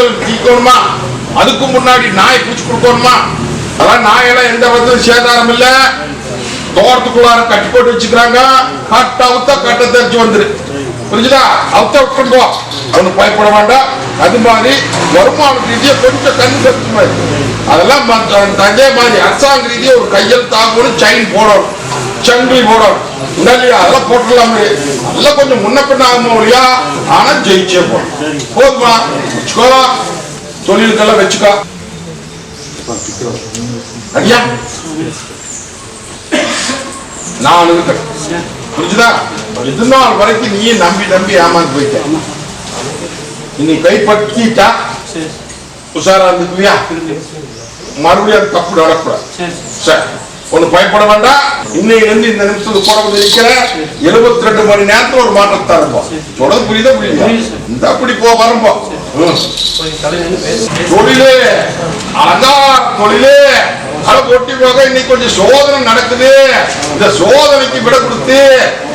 அதுக்கு முன்னாடி தீக்கணுமா? அதுக்கு முன்னாடி நாய் பூச்சி கொடுக்கணுமா? அதான் நாயெல்லாம் எந்த விதத்திலும் சேதாரம் இல்ல. தோட்டத்துக்குள்ளார கட்டி போட்டு வச்சுக்கிறாங்க. கட்ட அவுத்த கட்ட தெரிஞ்சு வந்துரு. புரிஞ்சுதா? அவுத்த விட்டுருங்கோ அவனு பயப்பட வேண்டாம். அது மாதிரி வருமான ரீதியா கொஞ்சம் கண் கட்டு மாதிரி. அதெல்லாம் தஞ்சை மாதிரி அரசாங்க ரீதியா ஒரு கையெழுத்தாகணும் செயின் போடணும். சங்கிலி போடணும். இல்லையா அதெல்லாம் போட்டுடலாமே. அதெல்லாம் கொஞ்சம் முன்ன பின்ன ஆகுமோ இல்லையா ஆனா ஜெயிச்சே போடும் போதுமா? வச்சுக்கோ. தொழிலுக்கெல்லாம் வச்சுக்கோ. அடியா நான் இருக்கிறேன் புரிஞ்சுதா? இது நாள் வரைக்கும் நீ நம்பி நம்பி ஏமாந்து போயிட்ட. இன்னைக்கு கைப்பற்றிட்டா? உஷாரா இருந்துக்குவியா? மறுபடியும் அது தப்பு நடக்கூடாது சரி. ஒண்ணு பயப்பட வேண்டாம். இன்னைக்கு இந்த நிமிஷத்துக்கு வந்து இருக்கிற எழுபத்தி ரெண்டு மணி நேரத்துல ஒரு மாற்றத்தை இருப்போம் சொல்றது புரியுதா புரியுதா? இந்த அப்படி போ வரம்போ. தொழிலே. அதான் தொழிலே. அதை ஒட்டி போக இன்னைக்கு கொஞ்சம் சோதனை நடக்குது. இந்த சோதனைக்கு விட கொடுத்து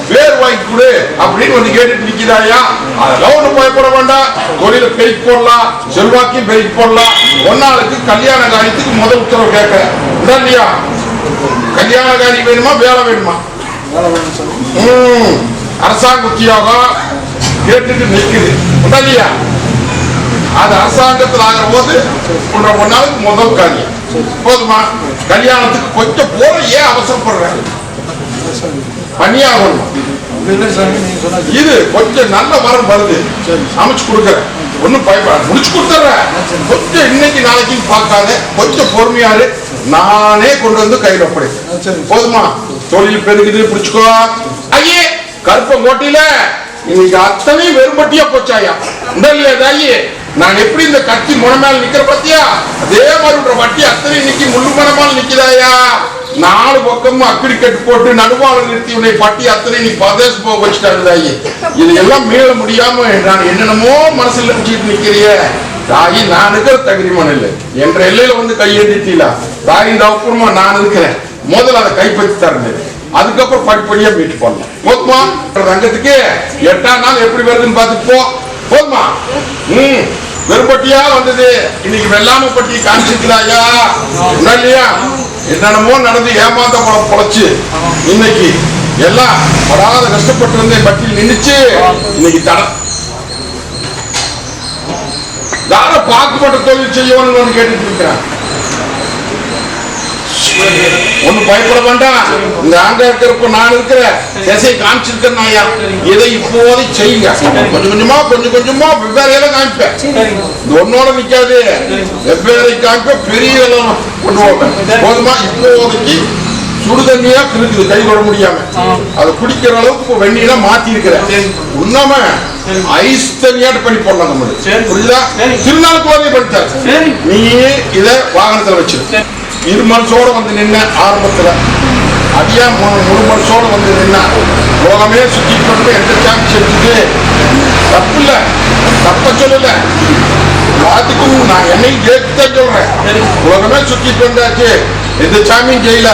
பேர் வாங்கி கொடு அப்படின்னு வந்து கேட்டுட்டு நிக்கிறாயா அதெல்லாம் ஒண்ணு பயப்பட வேண்டாம். தொழில பெருக்கி போடலாம். செல்வாக்கையும் பெருக்கி போடலாம். ஒன்னாளுக்கு கல்யாண காரியத்துக்கு முதல் உத்தரவு இதான் இல்லையா கல்யாண காரியம் வேணுமா வேலை வேணுமா? அரசாங்க உத்தியோகம் கேட்டுட்டு உண்டா இல்லையா அது அரசாங்கத்தில் ஆகிற போது ஒன்றரை ஒரு நாளுக்கு முதல் காரியம் போதுமா? கல்யாணத்துக்கு கொஞ்சம் போற ஏன் அவசரப்படுறேன் பண்ணியாகணும் இது கொஞ்சம் நல்ல வரம் வருது. அமைச்சு கொடுக்குறேன். ஒன்றும் பயப்பட முடிச்சு கொடுத்துறேன் கொஞ்சம் இன்னைக்கு நாளைக்கு பார்க்காத கொஞ்சம் பொறுமையாரு. நானே கொண்டு வந்து கையில் ஒப்படைக்கிறேன் போதுமா? தொழில் பெருகுது பிடிச்சுக்கோ. ஐயே கருப்பங்கோட்டையில இன்னைக்கு அத்தனை வெறும்பட்டியா போச்சாயா? இல்லையா தாயி நான் எப்படி இந்த கத்தி முனை மேல நிக்கிற பத்தியா? அதே மாதிரி ஒரு வட்டி அத்தனை இன்னைக்கு முள்ளு மனமால் நிக்குதாயா? நாலு பக்கமும் அக்கடி கட்டு போட்டு நடுவாள நிறுத்தி உன்னை பட்டி அத்தனை நீ பதேச போக வச்சுட்டாங்க தாயி இது எல்லாம் மீள முடியாம நான் என்னென்னமோ மனசுல நினைச்சிட்டு நிக்கிறிய தாயி நான் இருக்கிற தகுதிமான இல்லை என்ற எல்லையில வந்து கையெழுத்தீங்களா இந்த அப்புறமா நான் இருக்கிறேன். முதல்ல அதை கைப்பற்றி தரேன் அதுக்கப்புறம் படிப்படியா மீட்டு பண்ணலாம் போதுமா? ரங்கத்துக்கு எட்டாம் நாள் எப்படி வருதுன்னு பார்த்துட்டு போதுமா? ம். வெறுப்பட்டியா வந்தது? இன்னைக்கு வெள்ளாம பட்டி காமிச்சிருக்கிறாயா? இல்லையா என்னென்னமோ நடந்து ஏமாந்த பழம் பொழைச்சு. இன்னைக்கு எல்லாம் படாத கஷ்டப்பட்டு இருந்த பட்டியல் நின்றுச்சு இன்னைக்கு தடம் தார பாக்குப்பட்ட தொழில் செய்யணும்னு கேட்டுட்டு இருக்கிறேன். ஒண்ணும் பயப்பட வேண்டாம். இந்த ஆங்க இருக்கிறப்ப நான் இருக்கிறேன். திசையை காமிச்சிருக்கேன் ஐயா. இதை இப்போதை செய்யுங்க. கொஞ்சம் கொஞ்சமா கொஞ்சம் கொஞ்சமா வெவ்வேறையில காமிப்பேன். இது ஒன்னோட நிக்காது. வெவ்வேறை காமிப்ப பெரிய கொண்டு போவேன் போதுமா? இப்போதைக்கு சுடு தண்ணியா இருக்குது கை கொள்ள முடியாம. அதை குடிக்கிற அளவுக்கு வெந்நீரா மாத்தி இருக்கிறேன் உண்ணாம ஐஸ் தண்ணியாட்டு பண்ணி போடலாம் நம்ம புரியுதா? திருநாள் கோதை பண்ணிட்டாரு நீ இத வாகனத்துல வச்சிரு இரு மனசோட வந்து நின்ன ஆரம்பத்துல. அடியா மூணு முழு மனசோட வந்து நின்ன உலகமே சுத்தி கொண்டு எந்த சாமி செஞ்சுட்டு தப்பு இல்ல. தப்ப சொல்லல. எல்லாத்துக்கும் நான் என்னையும் கேட்டுதான் சொல்றேன். உலகமே சுத்திட்டு வந்தாச்சு. எந்த சாமியும் செய்யல.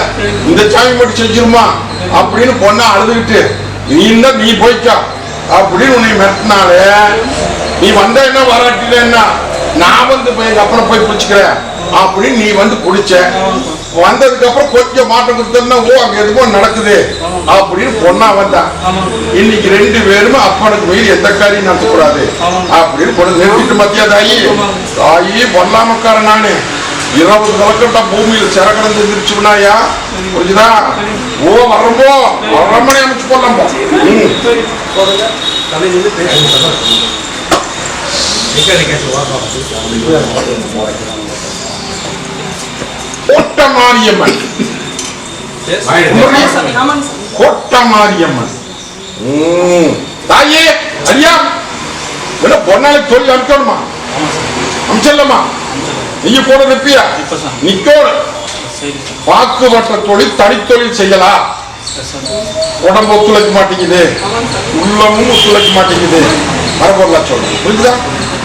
இந்த சாமி மட்டும் செஞ்சிருமா? அப்படின்னு பொண்ணா அழுதுகிட்டு நீ என்ன நீ போய்க்கா. அப்படின்னு உன்னை மிரட்டினாலே நீ வந்த என்ன வராட்டில என்ன? நான் வந்து போய் எங்க அப்புறம் போய் பிடிச்சிக்கிறேன். அப்படின்னு நீ வந்து பிடிச்ச வந்ததுக்கு அப்புறம் கொஞ்சம் மாற்றம் கொடுத்தா ஓ அங்க எதுவோ நடக்குது. அப்படின்னு பொண்ணா வந்தா. இன்னைக்கு ரெண்டு பேருமே அப்பனுக்கு மீறி எந்த காரியம் நடத்தக்கூடாது. அப்படின்னு பொண்ணு நிறுத்திட்டு மத்தியா தாயி தாயி பொல்லாமக்கார நானு. இருபது கலக்கட்டா பூமியில் சிற கடந்து புரிஞ்சுதா? ஓ வரம்போ. வரம்பனை அமைச்சு போடலாம் போ. ம். மாரியம்மன் கோட்ட மாரியம்மன் ம். தாயே அரியா என்ன பொன்னாளைக்கு தொழில் அனுப்பணுமா? நீ நீங்க கூட நிற்பியா நிக்கோட. வாக்குவற்ற தொழில் தனித்தொழில் செய்யலாம் உடம்பு ஒத்துழைக்க மாட்டேங்குது. உள்ளமும் ஒத்துழைக்க மாட்டேங்குது. மரபொருளா சொல்றேன் புரிஞ்சுதா?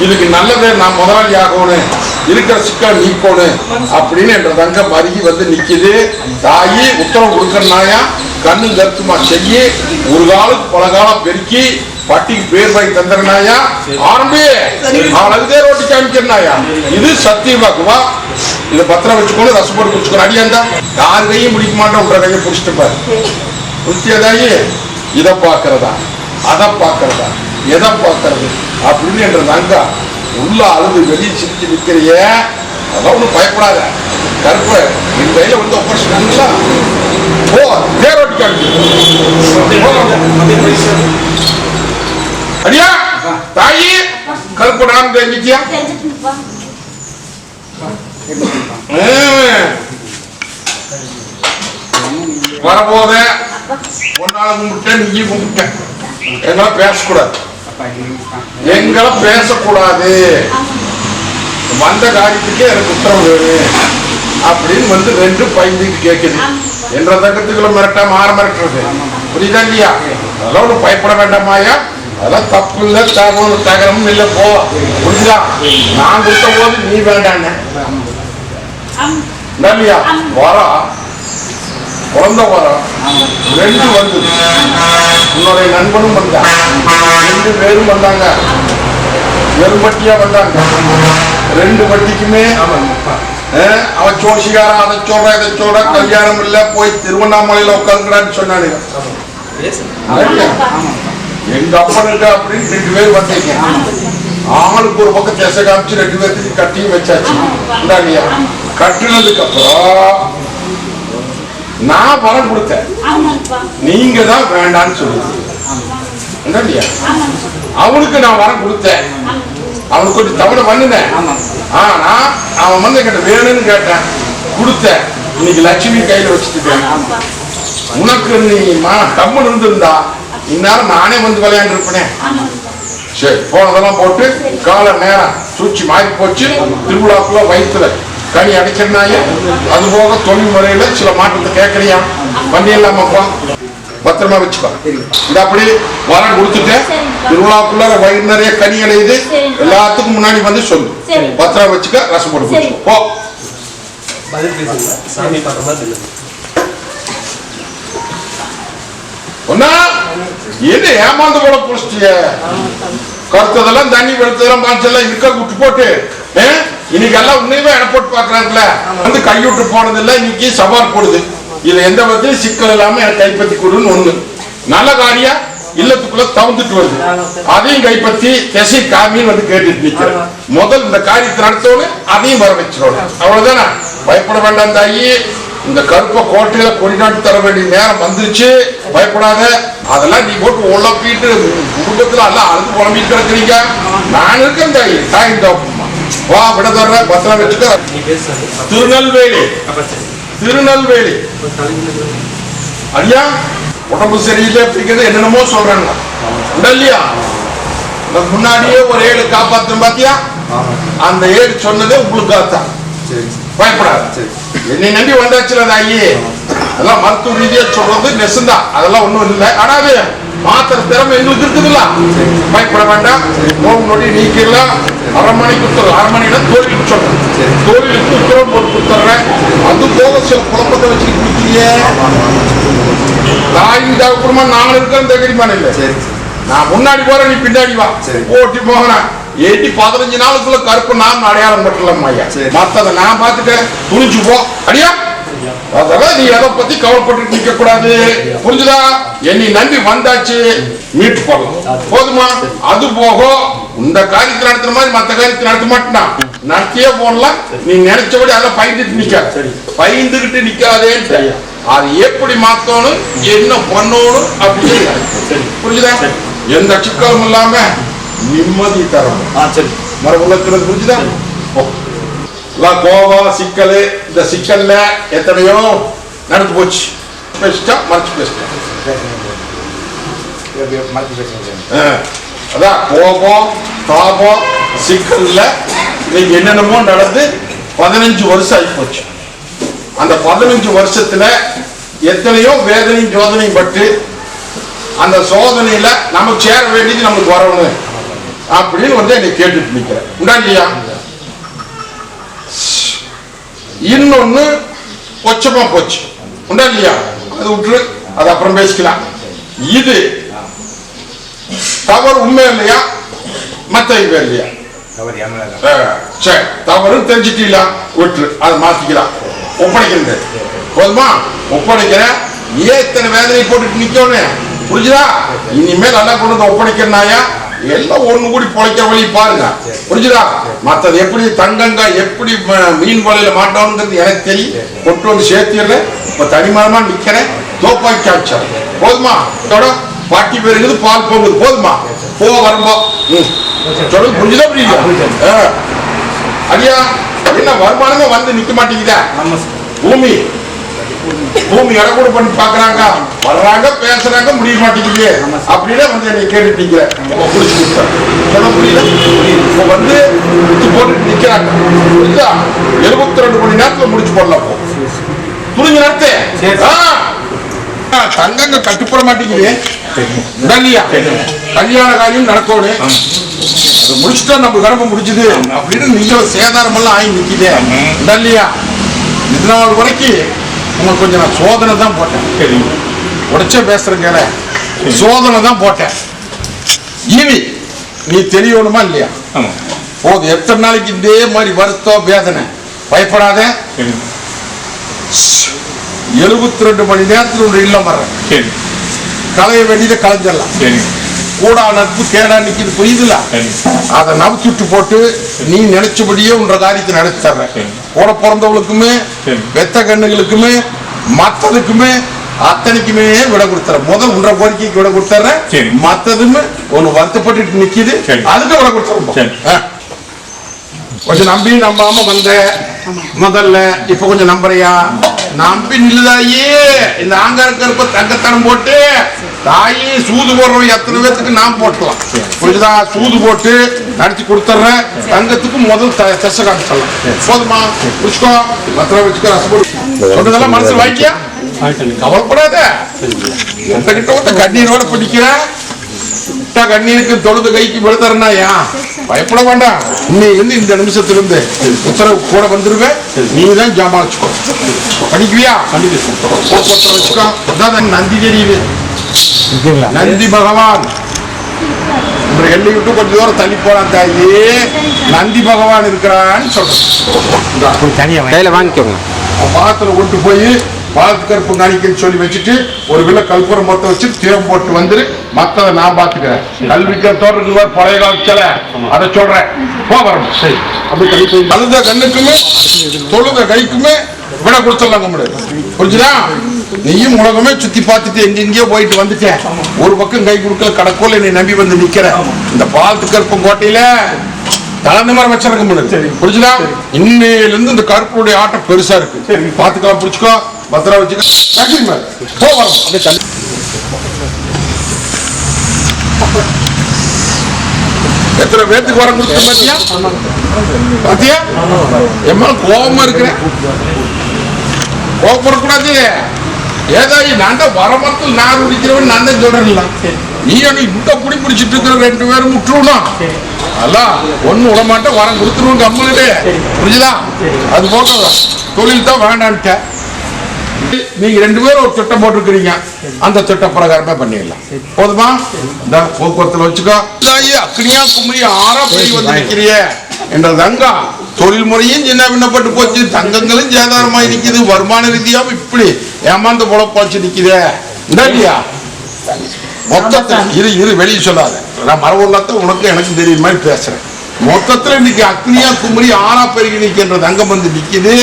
இதுக்கு நல்லது நான் முதலாளி ஆகணும். இருக்கிற சிக்கல் நீக்கணும். அப்படின்னு என்ற தங்கம் அருகி வந்து நிக்குது. தாயி உத்தரவு கொடுக்கறனாயா? கண்ணு கருத்துமா செய்யி ஒரு காலம் பல காலம் பெருக்கி பட்டிக்கு பேர் வாங்கி தந்துடுறாயா ஆரம்பி. அழகுதே ரோட்டி காமிக்கிறனாயா? இது சத்தியமாக்குவா இதை பத்திரம் வச்சுக்கணும் ரசம் போட்டு குடிச்சுக்கணும் அடியாந்தா யார் கையும் பிடிக்க மாட்டேன் உன்ற கையை பிடிச்சிட்டு பாரு. புரிச்சியதாயி இதை பார்க்கறதா? அதை பார்க்கறதா? எதை பார்க்கறது? அப்படின்னு என்ற ரங்கா உள்ள அழுது வெளியே சிரிச்சு நிக்கிறிய. அதான் ஒன்றும் பயப்படாத. கருப்ப என் கையில வந்து ஒப்படைச்சிட்டாங்களா போ தேரோட்டி அடியா? தாயி நான் தெரிஞ்சிட்டியா வரபோத ஒன்னால கும்பிட்டேன் நீ கும்பிட்டேன் எங்களை பேசக்கூடாது. எங்களை பேசக்கூடாது. வந்த காரியத்துக்கே எனக்கு உத்தரவு வேணும் அப்படின்னு வந்து ரெண்டு பயந்துட்டு கேட்குது என்ற தக்கத்துக்குள்ள மிரட்டா மாற மிரட்டுறது. புரியுதா இல்லையா? அதெல்லாம் ஒன்றும் பயப்பட வேண்டாமாயா அதெல்லாம் தப்பு இல்லை தகவல் தகரமும் இல்லை போ. புரியுதா நான் கொடுத்த போது நீ என்ன இல்லையா வரம் குழந்தை வரம் ரெண்டு வந்து. உன்னுடைய நண்பனும் வந்தான் ரெண்டு பேரும் வந்தாங்க. வெறும்பட்டியா வந்தாங்க. ரெண்டு வட்டிக்குமே அவன் சோசிகாரன் அதை சொல்ற இதை சொல்ற கல்யாணம் இல்ல போய் திருவண்ணாமலையில உட்காந்துக்கிறான்னு சொன்னானுங்க. இல்லையா? எங்க அப்பனுக்கு அப்படின்னு ரெண்டு பேர் வந்தீங்க ஆளுக்கு ஒரு பக்கம் திசை காமிச்சு ரெண்டு பேர்த்துக்கு கட்டியும் வச்சாச்சு. இந்தாங்கய்யா கட்டினதுக்கு அப்புறம் நான் வரம் கொடுத்தேன். நீங்க தான் வேண்டான்னு என்ன இல்லையா அவனுக்கு நான் வரம் கொடுத்தேன். அவனுக்கு கொஞ்சம் தவணை பண்ணினேன். ஆனா அவன் வந்து என்கிட்ட வேணும்னு கேட்டேன். கொடுத்தேன். இன்னைக்கு லட்சுமி கையில வச்சுட்டு உனக்கு நீ மா கம்மன் இருந்திருந்தா இந்நேரம் நானே வந்து விளையாண்டு இருப்பேனே ஆமாப்பா சரி போனதெல்லாம் போட்டு கால நேரம் சூழ்ச்சி மாறி போச்சு. திருவிழாக்குள்ள வயிற்றுல கனி அடைக்கிறனாய அது போக தொழில் முறையில சில மாற்றத்தை கேட்கறியா? பண்ணிடலாமாப்பா பத்திரமா வச்சுக்கோ இந்த அப்படி வரம் கொடுத்துட்டேன் திருவிழாக்குள்ள வயிறு நிறைய கனி அடையுது. எல்லாத்துக்கும் முன்னாடி வந்து சொல்லு. பத்திரம் வச்சுக்க ரசம் போட்டு. போ. ஒன்னா என்ன ஏமாந்து போட புடிச்சிட்டிய கருத்ததெல்லாம் தண்ணி வெளுத்ததெல்லாம் பாய்ச்செல்லாம் இருக்க விட்டு போட்டு ஆ? இன்னைக்கு எல்லாம் உன்னையுமே எடை போட்டு பாக்குறாங்கல்ல வந்து கைவிட்டு போனது இல்ல இன்னைக்கு சவால் போடுது. இதுல எந்த விதத்திலும் சிக்கல் இல்லாம எனக்கு கைப்பற்றி கொடுன்னு ஒண்ணு. நல்ல காரியம் இல்லத்துக்குள்ள தவுந்துட்டு வருது. அதையும் கைப்பற்றி திசை காமின்னு வந்து கேட்டுட்டு நிக்கிறேன். முதல் இந்த காரியத்தை நடத்தோன்னு அதையும் வர வச்சிடணும் அவ்வளவுதானே? பயப்பட வேண்டாம் தாயி. இந்த கருப்பை கோட்டையில கொடிநாட்டு தர வேண்டிய நேரம் வந்துருச்சு. பயப்படாத. அதெல்லாம் நீ போட்டு உழப்பிட்டு குடும்பத்துல எல்லாம் அழுது புலம்பிட்டு கிடக்குறீங்க. நான் இருக்கேன் தாயி வா விட தர்ற பத்திரம் வச்சுக்க. திருநெல்வேலி. திருநெல்வேலி. ஐயா உடம்பு சரியில்லை அப்படிங்கிறது என்னென்னமோ சொல்றாங்க. இந்த முன்னாடியே ஒரு ஏழு காப்பாத்தும் பாத்தியா? அந்த ஏழு சொன்னதே உங்களுக்கு தான் பயப்படாத. சரி. என்னை நம்பி வந்தாச்சுல தாயி? அதெல்லாம் மருத்துவ ரீதியா சொல்றது நெசந்தா. அதெல்லாம் ஒண்ணும் இல்லை. ஆனா அது மாத்திர திறமை எங்களுக்கு இருக்குதுல்ல. பயப்பட வேண்டாம். நோவு நொடி நீக்கிடலாம் அரண்மனைக்கு உத்தரவு அரண்மனையில தோல்விக்கு சொல்றேன் தோல்விக்கு உத்தரவு போட்டு கொடுத்துட்றேன் அது போக சில குழப்பத்தை வச்சுக்கிட்டு கொடுக்கலையே தாயின் தகப்பமா நாங்கள் இருக்கிறோம் தெரியுமா இல்லை. சரி. நான் முன்னாடி போறேன் நீ பின்னாடி வா. ஓட்டி போகிறேன். எட்டி பதினஞ்சு நாளுக்குள்ள கருப்பு நான் அடையாளம் பட்டலாம் ஐயா. மத்தத நான் பார்த்துட்டேன். துணிஞ்சு போ. அடியா? அதெல்லாம் நீ எதை பத்தி கவலைப்பட்டு நிக்க கூடாது புரிஞ்சுதா? என்னை நம்பி வந்தாச்சு. மீட்டு போகலாம் போதுமா? அது போக. இந்த காரியத்தை நடத்துற மாதிரி மத்த காரியத்தை நடத்த மாட்டான் நடத்தியே போடலாம். நீ நினைச்சபடி அதெல்லாம் பயந்துட்டு நிக்க. பயந்துகிட்டு நிக்காதேன்னு அது எப்படி மாத்தணும் என்ன பண்ணணும் அப்படின்னு புரிஞ்சுதா? எந்த சிக்கலும் இல்லாம நிம்மதி தரணும் ஆ சரி. மரபுலத்துறது புரிஞ்சுதா. எல்லாம் கோவம் சிக்கல் இந்த சிக்கல்ல எத்தனையோ நடந்து போச்சு. பேசிட்டா மறைச்சு பேசிட்டா. ஆ. அதான் கோபம் தாபம் சிக்கல்ல இன்னைக்கு என்னென்னமோ நடந்து பதினஞ்சு வருஷம் ஆகி போச்சு. அந்த பதினஞ்சு வருஷத்துல எத்தனையோ வேதனையும் ஜோதனையும் பட்டு அந்த சோதனையில நமக்கு சேர வேண்டியது நமக்கு வரணும். அப்படின்னு வந்து என்னை கேட்டுட்டு நிக்கிறேன். உண்டா இல்லையா? இன்னொன்னு கொச்சமா போச்சு. உண்டா இல்லையா? அது விட்டுரு அது அப்புறம் பேசிக்கலாம். இது தவறு உண்மை இல்லையா? மத்த இவ இல்லையா? சரி தவறு தெரிஞ்சிட்டீங்களா? விட்டுரு அதை மாத்திக்கலாம். ஒப்படைக்கிறது. போதுமா? ஒப்படைக்கிற ஏன் இத்தனை வேதனை போட்டுட்டு நிக்கணும் புரிஞ்சுதா? இனிமேல் நல்லா கொண்டு வந்து ஒப்படைக்கிறனாயா எல்லாம் ஒண்ணு கூடி பொழைக்கிற வழி பாருங்க. புரிஞ்சுதா? மத்தது எப்படி தங்கங்க எப்படி மீன் வலையில மாட்டோங்கிறது எனக்கு தெரியும். கொண்டு வந்து சேர்த்திடுறேன். இப்ப தனிமரமா நிக்கிறேன். தோப்பாக்கி காய்ச்சா போதுமா? பாட்டி பெருகுது பால் போகுது. போதுமா? போ வரும்போ. சொல்லு புரிஞ்சுதா புரியுதா. ஐயா என்ன வருமானமே வந்து நிக்க மாட்டேங்குதா? பூமி. பூமி இடக்கூட பண்ணி பாக்குறாங்க வர்றாங்க பேசுறாங்க முடிய மாட்டேங்குது. அப்படின்னா வந்து என்னை கேட்டுட்டு நிக்கிறேன் புடிச்சு கொடுத்தேன். புரியல? இப்ப வந்து குத்தி போட்டு நிக்கிறாங்க. புரியுதா எழுபத்தி ரெண்டு மணி நேரத்துல முடிச்சு போடலாம் புரிஞ்ச. ஆ, தங்கங்க கட்டுப்பட மாட்டேங்குது. இல்லையா கல்யாண காரியம் நடக்கணும் அதை முடிச்சுட்டா நம்ம கடமை முடிச்சுது அப்படின்னு நீங்க சேதாரம் எல்லாம் ஆகி நிக்குதே. இல்லையா இது நாள் வரைக்கும் உங்களுக்கு கொஞ்சம் நான் சோதனை தான் போட்டேன். சரிங்க உடைச்சே பேசுறேங்க சோதனை தான் போட்டேன். ஈவி நீ தெரியணுமா இல்லையா? போதும் எத்தனை நாளைக்கு இதே மாதிரி வருத்தம் வேதனை? பயப்படாத. எழுபத்தி ரெண்டு மணி நேரத்தில் ஒரு இல்லம் வர்றேன். சரி. களைய வேண்டியதை களைஞ்சிடலாம். கூடா நட்பு கேடா நிக்குது புரியுதுல? அதை நவுத்திட்டு போட்டு நீ நினைச்சபடியே உன்ற காரியத்தை நடத்தி தர்றேன். சரி. கூட பிறந்தவளுக்குமே சரி. வெத்த கண்ணுகளுக்குமே மத்ததுக்குமே அத்தனைக்குமே விட கொடுத்துறேன் முதல் உன்ற கோரிக்கைக்கு விட கொடுத்துறேன். மத்ததுமே ஒண்ணு வருத்தப்பட்டு நிக்குது. அதுக்கு விட. ஆ. கொஞ்சம் நம்பி நம்பாம வந்த முதல்ல இப்ப கொஞ்சம் நம்புறியா நம்பி நில்லுதாயே. இந்த ஆங்கார கருப்ப தங்கத்தனம் போட்டு தாயே சூது போடுறோம் எத்தனை பேத்துக்கு நான் போட்டலாம் புரியுதா சூது போட்டு நடிச்சு கொடுத்துட்றேன். தங்கத்துக்கு முதல் த- திசை காமிச்சிடலாம். போதுமா? வச்சுக்கோ பத்திரம் வச்சுக்கோ ரசப்படு சொன்னதெல்லாம் மனசு வாங்கியா கவலைப்படாத. என்கிட்ட வந்து கண்ணீரோட பிடிக்கிற கண்ணீருக்கு தொழுது கைக்கு விழுதறனாயா பயப்பட வேண்டாம். இன்னைக்கு வந்து இந்த நிமிஷத்துல இருந்து உத்தரவு கூட வந்துருவேன் நீ தான் ஜாமாச்சுக்கோ படிக்குவியா போக்குவரத்துல வச்சுக்கோ. அதான் நந்தி தெரியுது. நந்தி பகவான். எல்லை விட்டு கொஞ்ச தூரம் தள்ளி போறான் தாயி. நந்தி பகவான் இருக்கிறான்னு சொல்றேன். கையில் வாங்கிக்கோங்க. பாலத்துல கொண்டு போய் பாலத்து கருப்பு காணிக்கன்னு சொல்லி வச்சுட்டு ஒரு வில்ல கல்புரம் மொத்தம் வச்சு தேம் போட்டு வந்துரு. மத்ததை நான் பாத்துக்கிறேன். கல்விக்கிற தோட்டத்துக்கு பழைய காலத்துல அதை சொல்றேன். போ வரணும். சரி. அப்படி அழுத கண்ணுக்குமே தொழுத கைக்குமே விட கொடுத்துடலாம் கும்பிடு. புரிஞ்சுதா? நீயும் உலகமே சுத்தி பார்த்துட்டு எங்கெங்கேயோ போயிட்டு வந்துட்டேன் ஒரு பக்கம் கை கொடுக்கல கடக்கோல என்னை நம்பி வந்து நிக்கிற. இந்த பாலத்து கருப்பம் கோட்டையில தகுந்த மாதிரி வச்சிருக்க முடியாது புரிஞ்சுதா? இன்னையில இருந்து இந்த கருப்புடைய ஆட்டம் பெருசா இருக்கு. பாத்துக்கலாம் புடிச்சுக்கோ பத்திரம் வச்சுக்கோ நன்றி மேம். போ வரோம். அப்படியே தள்ளி. எத்தனை பேத்துக்கு வர கொடுத்த பாத்தியா? பாத்தியா? எம்மா கோபமா இருக்கிறேன் கோபப்படக்கூடாது ஏதாயி நான் தான் வரமரத்தில் நான் குடிக்கிறவன் நான் தான் சொல்றேன்ல. நீ என்ன இந்த புடி பிடிச்சிட்டு இருக்கிற ரெண்டு பேரும் முட்டுருணும் அல்ல ஒண்ணு விடமாட்டேன் வரம் கொடுத்துருவோம் கம்மனுட்டு புரிஞ்சுதா? அது போக தொழில் தான் வேண்டான்ட்டேன் நீங்க ரெண்டு பேரும் ஒரு திட்டம் போட்டிருக்கிறீங்க. அந்த திட்ட பிரகாரமே பண்ணிடலாம். போதுமா? இந்த போக்குவரத்துல வச்சுக்கோ. அக்னியா குமரி ஆறா போய் வந்து நிக்கிறிய என்ற தொழில் முறையும் சின்ன பின்னப்பட்டு போச்சு. தங்கங்களும் சேதாரமா நிக்குது வருமான ரீதியாவும் இப்படி ஏமாந்து பொழப்பாச்சு நிக்குதே. இந்த இல்லையா? மொத்தத்துல இரு இரு வெளியே சொல்லாத. நான் மரபுள்ளத்தை உனக்கு எனக்கு தெரியுற மாதிரி பேசுறேன். மொத்தத்தில் இன்னைக்கு அக்னியா குமரி ஆறா பெருகி நிற்கின்ற தங்கம் வந்து நிக்குது.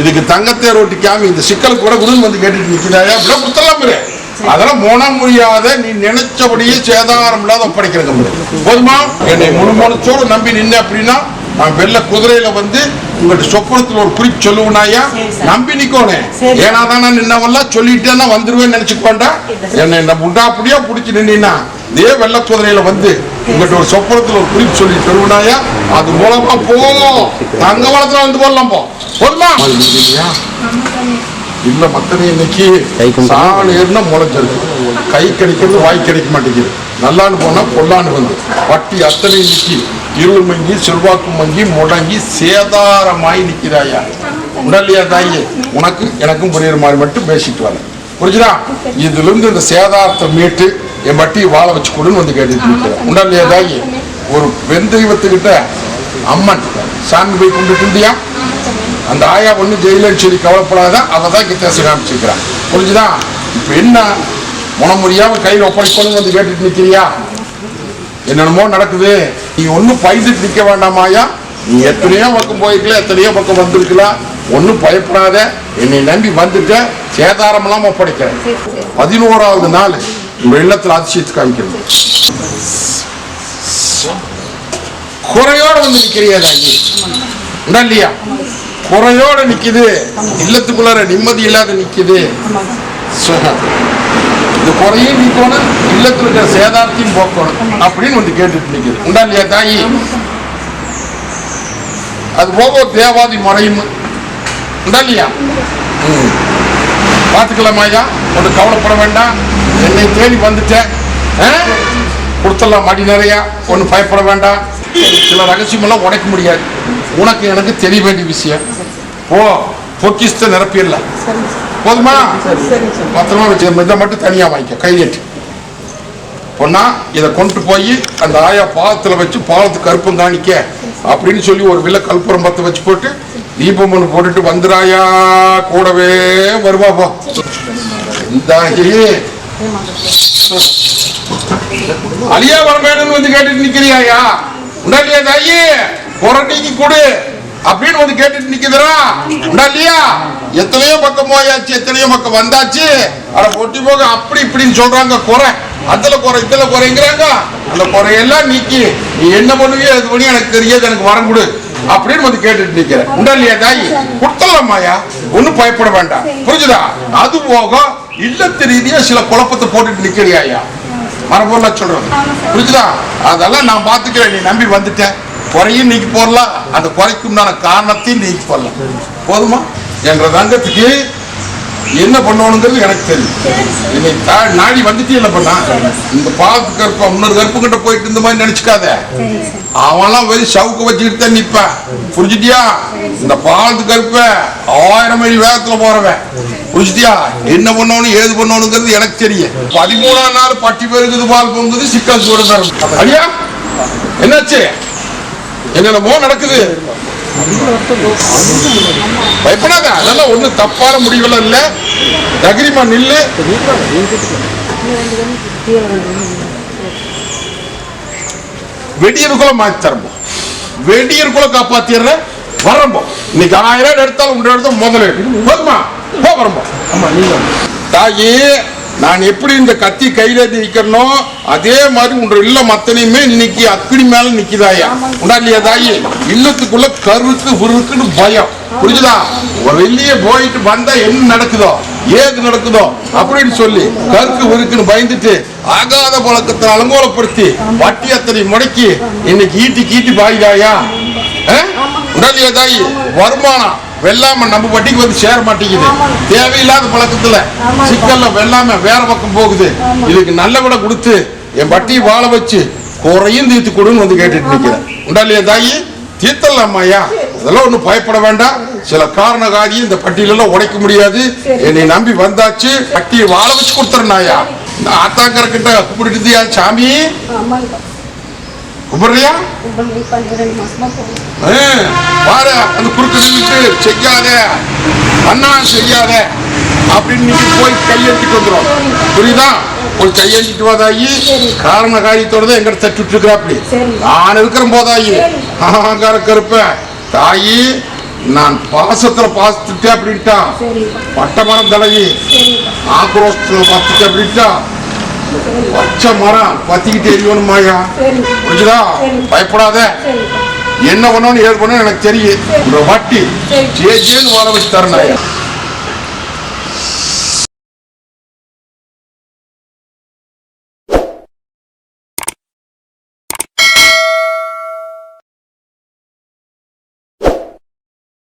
இதுக்கு தங்கத்தை ரொட்டிக்காம இந்த சிக்கல் கூட குடும்பம் வந்து கேட்டுட்டு நிற்கிறாயா அப்படிலாம் குத்தலாம் பாரு. அதெல்லாம் மோன முடியாத நீ நினைச்சபடியே சேதாரம் இல்லாத ஒப்படைக்கிறங்க போதுமா? என்னை முழு மனச்சோடு நம்பி நின்ன அப்படின்னா வெள்ள குதிரையில வந்து உங்கள்ட்ட சொப்பனத்துல ஒரு குறிப்பு சொல்லுவேனாயா. நம்பி நிக்கோனே. ஏன்னா தானே நின்னவெல்லாம் சொல்லிட்டேன்னா வந்துருவேன்னு நினைச்சுக்கோண்டா. என்னை இந்த முண்டாப்படியா பிடிச்சி நின்னா இதே வெள்ள குதிரையில வந்து உங்கள்ட்ட ஒரு சொப்பனத்துல ஒரு குறிப்பு சொல்லி சொல்லுவேனாயா அது மூலமா போ. தங்க வளத்துல வந்து போடலாம் போ. போதுமா? இல்ல மத்தனை இன்னைக்கு கை கும்பிட்டு. சாணி ஏறினா முளைச்சிருக்கு கை கிடைக்கிறது வாய் கிடைக்க மாட்டேங்குது. நல்லான்னு போனா பொல்லான்னு வந்து. வட்டி அத்தனை இன்னைக்கு இருள் மங்கி செல்வாக்கு மங்கி முடங்கி சேதாரமாய் நிக்கிறாயா உடல்லையா தாயி? உனக்கு எனக்கும் புரியுற மாதிரி மட்டும் பேசிட்டு வரேன் புரிஞ்சுதா? இதுல இருந்து இந்த சேதாரத்தை மீட்டு என் வட்டி வாழ வச்சு கொடுன்னு வந்து கேட்டுட்டு இல்லையா தாயி? ஒரு பெண் தெய்வத்துக்கிட்ட அம்மன் சாமி போய் கொண்டுட்டு இருந்தியா? அந்த ஆயா ஒண்ணு ஜெயிலன்னு சொல்லி கவலைப்படாத அவ தான் கித்தாசு காமிச்சிருக்கிறான் புரிஞ்சுதா? இப்ப என்ன? முன முடியாம கையில் ஒப்படைக்கணும் வந்து கேட்டுட்டு நிக்கிறியா? என்னென்னமோ நடக்குது. நீ ஒன்றும் பயந்துட்டு நிற்க வேண்டாமாயா நீ எத்தனையோ பக்கம் போயிருக்கலாம் எத்தனையோ பக்கம் வந்திருக்கலாம் ஒன்றும் பயப்படாத. என்னை நம்பி வந்துட்ட சேதாரமெல்லாம் ஒப்படைக்கிறேன். பதினோராவது நாள் உங்க இல்லத்தில் அதிசயத்து காமிக்கிறது குறையோட வந்து நிற்கிறியா தாங்கி இல்லையா? குறையோட நிற்குது இல்லத்துக்குள்ளார நிம்மதி இல்லாத நிற்கிது சுகம். இந்த குறையும் நீக்கணும் இல்லத்தில் இருக்கிற சேதாரத்தையும் போக்கணும் அப்படின்னு வந்து கேட்டுட்டு நிற்கிறது உண்டா இல்லையா தாயி? அது போக தேவாதி முறையும். உண்டா இல்லையா? பார்த்துக்கலாம் ஐயா? ஒன்று கவலைப்பட வேண்டாம். என்னை தேடி வந்துட்டேன். கொடுத்துடலாம் மடி நிறையா. ஒன்றும் பயப்பட வேண்டாம். சில ரகசியமெல்லாம் உடைக்க முடியாது. உனக்கு எனக்கு தெரிய வேண்டிய விஷயம். ஓ பொக்கிஸ்த நிரப்பிடலாம். போதுமா? பத்திரமா வச்சு இதை மட்டும் தனியா வாங்கிக்க கையெட்டு பொண்ணா இதை கொண்டு போய் அந்த ஆயா பாலத்துல வச்சு பாலத்து கருப்பம் காணிக்க அப்படின்னு சொல்லி ஒரு வில்ல கல்புரம் பத்து வச்சு போட்டு தீபம் ஒன்று போட்டுட்டு வந்துராயா கூடவே வருவா போ. அழியா வர வந்து கேட்டுட்டு நிக்கிறியாயா உண்டாலியா தாயி புரட்டிக்கு கொடு. அப்படின்னு வந்து கேட்டுட்டு நிக்குதுரா இல்லையா? எத்தனையோ பக்கம் போயாச்சு எத்தனையோ பக்கம் வந்தாச்சு. அட ஒட்டி போக அப்படி இப்படின்னு சொல்றாங்க குறை. அதுல குறை இதுல குறைங்கிறாங்க. அந்த குறையெல்லாம் நீக்கி நீ என்ன பண்ணுவியோ அது பண்ணி எனக்கு தெரியாது எனக்கு வரம் கொடு அப்படின்னு வந்து கேட்டுட்டு நிக்கிறேன் உண்டா இல்லையா தாய்? கொடுத்துடலாமாயா ஒண்ணும் பயப்பட வேண்டாம். புரிஞ்சுதா? அது போக இல்லத்து ரீதியா சில குழப்பத்தை போட்டுட்டு நிக்கிறியாயா மரபொருளா சொல்றது. புரிஞ்சுதா? அதெல்லாம் நான் பாத்துக்கிறேன். நீ நம்பி வந்துட்டேன் குறையும் நீக்கி போடலாம். அந்த குறைக்குண்டான காரணத்தையும் நீக்கி போடலாம். போதுமா? என்ற தங்கத்துக்கு என்ன பண்ணணுங்கிறது எனக்கு தெரியும். என்னை தா- நாடி வந்துட்டு என்ன பண்ணா இந்த பாவத்து கருப்பா இன்னொரு கருப்பு கிட்ட போயிட்டு இந்த மாதிரி நினைச்சுக்காத. அவன்லாம் வெறும் சவுக்க வச்சுக்கிட்டு தான் நிப்பான். புரிஞ்சுட்டியா? இந்த பாவத்து கருப்ப ஆயிரம் மைல் வேகத்துல போறவன். புரிஞ்சுட்டியா? என்ன பண்ணணும் ஏது பண்ணணுங்கிறது எனக்கு தெரியும். பதிமூணாம் நாள் பட்டி பெருகுது பால் பொங்குது சிக்கல் சூடு அடியா என்னாச்சு? என்னென்னமோ நடக்குது. பயப்படாத அதெல்லாம் ஒண்ணும் தப்பான முடிவுகள் இல்ல. தகிரிமா நில்லு. வெடியருக்குள்ள மாத்தி தரம்போ. வெடியருக்குள்ள காப்பாத்திடுற வரம்போ. இன்னைக்கு ஆயிரம் எடுத்தாலும் உண்டு எடுத்தா முதல்ல போதுமா? போ வரம்போ. ஆமா நீங்க. தாயி நான் எப்படி இந்த கத்தி கையில ஏந்தி நிக்கிறனோ அதே மாதிரி உன்ற இல்ல மத்தனையுமே இன்னைக்கு அக்கினி மேல நிக்குதாயா? உண்டா இல்லையா தாயி? இல்லத்துக்குள்ள கருக்கு உருக்குன்னு பயம். புரிஞ்சுதா? வெளியே போயிட்டு வந்தா என்ன நடக்குதோ? ஏது நடக்குதோ? அப்படின்னு சொல்லி கருக்கு உருக்குன்னு பயந்துட்டு ஆகாத பழக்கத்தை அலங்கோலப்படுத்தி வட்டி அத்தனை முடக்கி இன்னைக்கு ஈட்டி கீட்டி பாய்தாயா உண்டா தாயி? வருமானம். வெள்ளாம நம்ம வட்டிக்கு வந்து சேர மாட்டேங்குது. தேவையில்லாத பழக்கத்துல சிக்கல்ல வெள்ளாம வேற பக்கம் போகுது. இதுக்கு நல்ல விட கொடுத்து என் வட்டியை வாழ வச்சு குறையும் தீர்த்து கொடுன்னு வந்து கேட்டுட்டு நிக்கிறேன். உண்டா இல்லையா தாயி? தீர்த்தலாம் ஐயா? அதெல்லாம் ஒண்ணும் பயப்பட வேண்டாம். சில காரண காரியம் இந்த பட்டியலெல்லாம் உடைக்க முடியாது. என்னை நம்பி வந்தாச்சு. பட்டியை வாழ வச்சு கொடுத்துறேனாயா இந்த ஆத்தாங்கர கிட்ட கூப்பிட்டுட்டியா சாமி? ஏய், பாரு அந்த குறுக்கு நின்றுட்டு செய்யாத அண்ணா செய்யாத அப்படின்னு நீங்க போய் கையெழுத்திட்டு வந்துடும் புரியுதா? போய் கையெழுத்திட்டு வாதாயி காரண காரியத்தோட தான் எங்கிட்ட தட்டுட்டு இருக்கிறாப்படி. நான் இருக்கிற போதாயி. அகங்கார கருப்ப. தாயி நான் பாசத்துல பாத்துட்டேன் அப்படின்ட்டான் சரி. பட்ட மரம் தடவி சரி. ஆக்ரோஷத்துல பார்த்துட்டு அப்படின்ட்டா. பச்சை மரம் பத்திக்கிட்டு எரியணும் மாயா புரிஞ்சுதா. பயப்படாத. என்ன பண்ணணும் ஏது பண்ணணும் எனக்கு தெரியும். ஒரு வட்டி. ஜே ஜேன்னு வாழ வச்சு தரணும்